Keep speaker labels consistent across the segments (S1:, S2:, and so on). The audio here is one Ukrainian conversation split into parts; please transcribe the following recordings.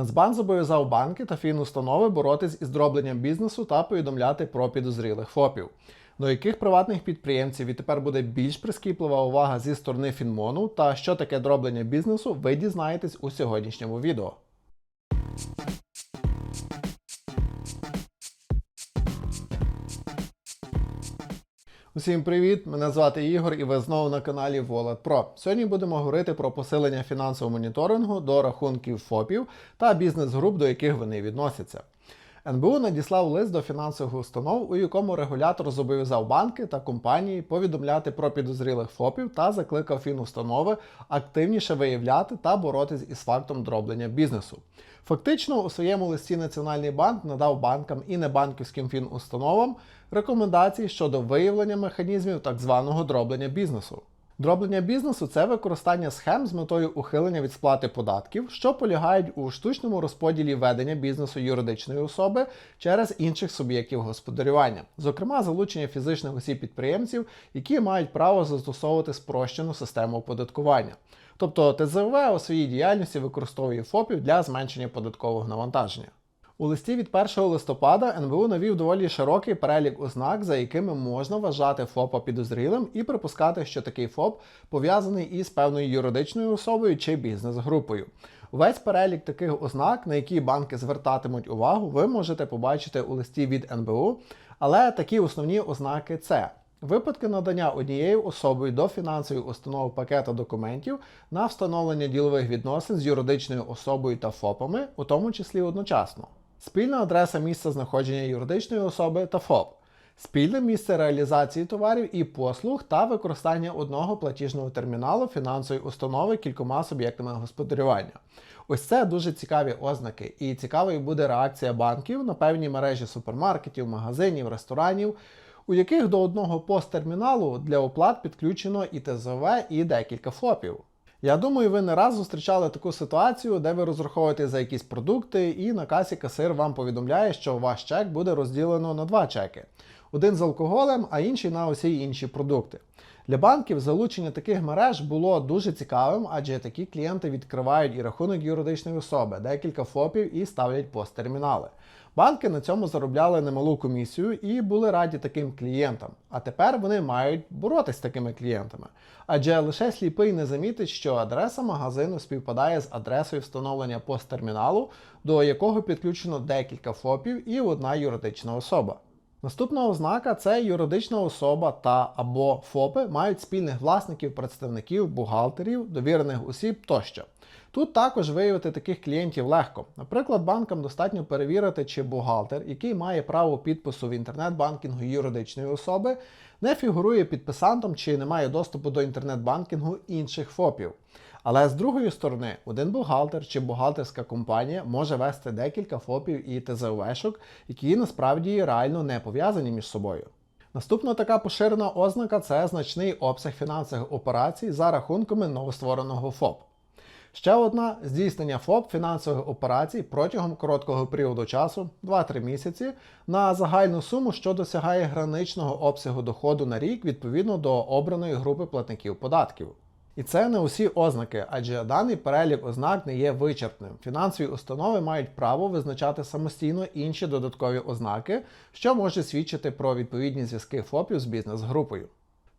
S1: Нацбанк зобов'язав банки та фінустанови боротись із дробленням бізнесу та повідомляти про підозрілих ФОПів. До яких приватних підприємців відтепер буде більш прискіплива увага зі сторони Фінмону та що таке дроблення бізнесу, ви дізнаєтесь у сьогоднішньому відео. Усім привіт! Мене звати Ігор і ви знову на каналі Wallet Pro. Сьогодні будемо говорити про посилення фінансового моніторингу до рахунків ФОПів та бізнес-груп, до яких вони відносяться. НБУ надіслав лист до фінансових установ, у якому регулятор зобов'язав банки та компанії повідомляти про підозрілих ФОПів та закликав фінустанови активніше виявляти та боротись із фактом дроблення бізнесу. Фактично, у своєму листі Національний банк надав банкам і небанківським фінустановам рекомендації щодо виявлення механізмів так званого дроблення бізнесу. Дроблення бізнесу це використання схем з метою ухилення від сплати податків, що полягають у штучному розподілі ведення бізнесу юридичної особи через інших суб'єктів господарювання, зокрема залучення фізичних осіб підприємців, які мають право застосовувати спрощену систему оподаткування. Тобто ТЗВ у своїй діяльності використовує ФОПів для зменшення податкового навантаження. У листі від 1 листопада НБУ навів доволі широкий перелік ознак, за якими можна вважати ФОПа підозрілим і припускати, що такий ФОП пов'язаний із певною юридичною особою чи бізнес-групою. Увесь перелік таких ознак, на які банки звертатимуть увагу, ви можете побачити у листі від НБУ, але такі основні ознаки це. Випадки надання однією особою до фінансової установи пакета документів на встановлення ділових відносин з юридичною особою та ФОПами, у тому числі одночасно. Спільна адреса місця знаходження юридичної особи та ФОП, спільне місце реалізації товарів і послуг та використання одного платіжного терміналу фінансової установи кількома суб'єктами господарювання. Ось це дуже цікаві ознаки, і цікавою буде реакція банків на певні мережі супермаркетів, магазинів, ресторанів, у яких до одного посттерміналу для оплат підключено і ТЗВ, і декілька ФОПів. Я думаю, ви не раз зустрічали таку ситуацію, де ви розраховуєте за якісь продукти, і на касі касир вам повідомляє, що ваш чек буде розділено на два чеки: один з алкоголем, а інший на усі інші продукти. Для банків залучення таких мереж було дуже цікавим, адже такі клієнти відкривають і рахунок юридичної особи, декілька ФОПів і ставлять посттермінали. Банки на цьому заробляли немалу комісію і були раді таким клієнтам. А тепер вони мають боротися з такими клієнтами. Адже лише сліпий не замітить, що адреса магазину співпадає з адресою встановлення посттерміналу, до якого підключено декілька ФОПів і одна юридична особа. Наступна ознака це юридична особа та або ФОПи мають спільних власників, представників, бухгалтерів, довірених осіб тощо. Тут також виявити таких клієнтів легко. Наприклад, банкам достатньо перевірити, чи бухгалтер, який має право підпису в інтернет-банкінгу юридичної особи, не фігурує підписантом чи не має доступу до інтернет-банкінгу інших ФОПів. Але з другої сторони, один бухгалтер чи бухгалтерська компанія може вести декілька ФОПів і ТЗВшок, які насправді реально не пов'язані між собою. Наступна така поширена ознака це значний обсяг фінансових операцій за рахунками новоствореного ФОП. Ще одна здійснення ФОП фінансових операцій протягом короткого періоду часу 2-3 місяці на загальну суму, що досягає граничного обсягу доходу на рік відповідно до обраної групи платників податків. І це не усі ознаки, адже даний перелік ознак не є вичерпним. Фінансові установи мають право визначати самостійно інші додаткові ознаки, що може свідчити про відповідні зв'язки ФОПів з бізнес-групою.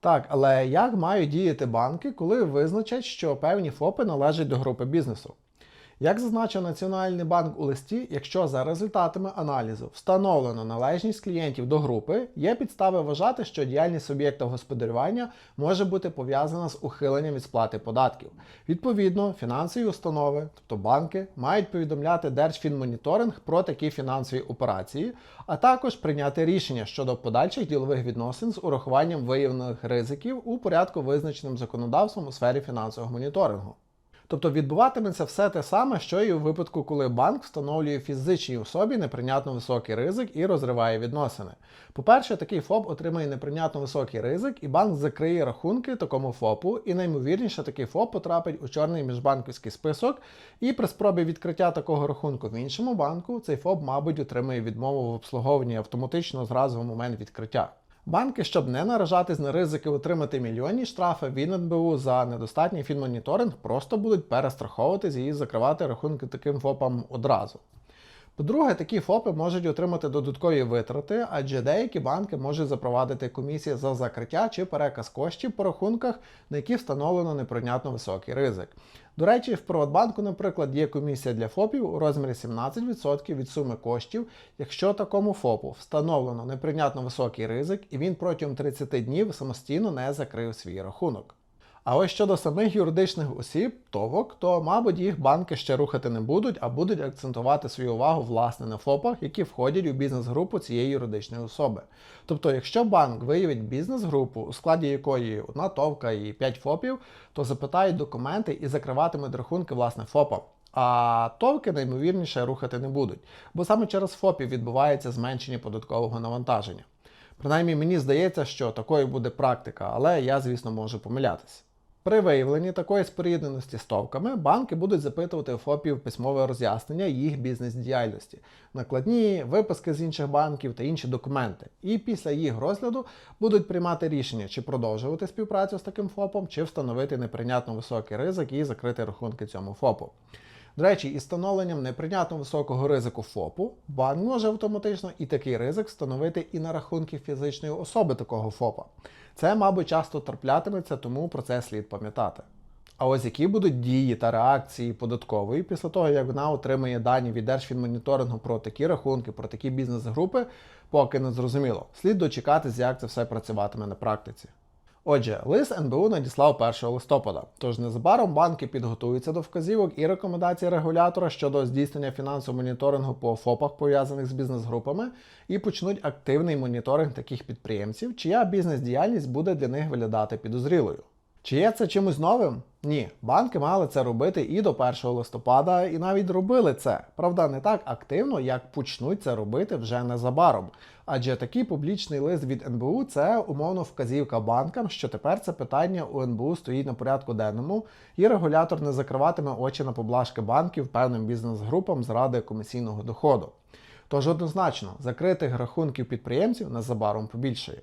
S1: Так, але як мають діяти банки, коли визначать, що певні ФОПи належать до групи бізнесу? Як зазначив Національний банк у листі, якщо за результатами аналізу встановлено належність клієнтів до групи, є підстави вважати, що діяльність суб'єкта господарювання може бути пов'язана з ухиленням від сплати податків. Відповідно, фінансові установи, тобто банки, мають повідомляти Держфінмоніторинг про такі фінансові операції, а також прийняти рішення щодо подальших ділових відносин з урахуванням виявлених ризиків у порядку, визначеним законодавством у сфері фінансового моніторингу. Тобто відбуватиметься все те саме, що і у випадку, коли банк встановлює фізичній особі неприйнятно високий ризик і розриває відносини. По-перше, такий ФОП отримає неприйнятно високий ризик, і банк закриє рахунки такому ФОПу, і наймовірніше такий ФОП потрапить у чорний міжбанківський список. І при спробі відкриття такого рахунку в іншому банку цей ФОП, мабуть, отримає відмову в обслуговуванні автоматично зразу в момент відкриття. Банки, щоб не наражатись на ризики отримати мільйонні штрафи від НБУ за недостатній фінмоніторинг, просто будуть перестраховуватись і закривати рахунки таким ФОПам одразу. По-друге, такі ФОПи можуть отримати додаткові витрати, адже деякі банки можуть запровадити комісії за закриття чи переказ коштів по рахунках, на які встановлено неприйнятно високий ризик. До речі, в Приватбанку, наприклад, є комісія для ФОПів у розмірі 17% від суми коштів, якщо такому ФОПу встановлено неприйнятно високий ризик і він протягом 30 днів самостійно не закрив свій рахунок. А ось щодо самих юридичних осіб, ТОВок, то, мабуть, їх банки ще рухати не будуть, а будуть акцентувати свою увагу власне на ФОПах, які входять у бізнес-групу цієї юридичної особи. Тобто, якщо банк виявить бізнес-групу, у складі якої одна ТОВка і 5 ФОПів, то запитають документи і закриватимуть рахунки власне ФОПам. А товки наймовірніше рухати не будуть, бо саме через ФОПів відбувається зменшення податкового навантаження. Принаймні мені здається, що такою буде практика, але я, звісно, можу помилятися. При виявленні такої спорідненості з банки будуть запитувати у ФОПів письмове роз'яснення їх бізнес-діяльності, накладні, виписки з інших банків та інші документи. І після їх розгляду будуть приймати рішення, чи продовжувати співпрацю з таким ФОПом, чи встановити неприйнятно високий ризик і закрити рахунки цьому ФОПу. До речі, із встановленням неприйнятно високого ризику ФОПу банк може автоматично і такий ризик встановити і на рахунки фізичної особи такого ФОПа. Це, мабуть, часто траплятиметься, тому про це слід пам'ятати. А ось які будуть дії та реакції податкової після того, як вона отримає дані від Держфінмоніторингу про такі рахунки, про такі бізнес-групи, поки не зрозуміло. Слід дочекатись, як це все працюватиме на практиці. Отже, лист НБУ надіслав 1 листопада, тож незабаром банки підготуються до вказівок і рекомендацій регулятора щодо здійснення фінансового моніторингу по ФОПах, пов'язаних з бізнес-групами, і почнуть активний моніторинг таких підприємців, чия бізнес-діяльність буде для них виглядати підозрілою. Чи є це чимось новим? Ні, банки мали це робити і до 1 листопада, і навіть робили це. Правда, не так активно, як почнуть це робити вже незабаром. Адже такий публічний лист від НБУ це умовно вказівка банкам, що тепер це питання у НБУ стоїть на порядку денному, і регулятор не закриватиме очі на поблажки банків певним бізнес-групам заради комісійного доходу. Тож однозначно, закритих рахунків підприємців незабаром побільшає.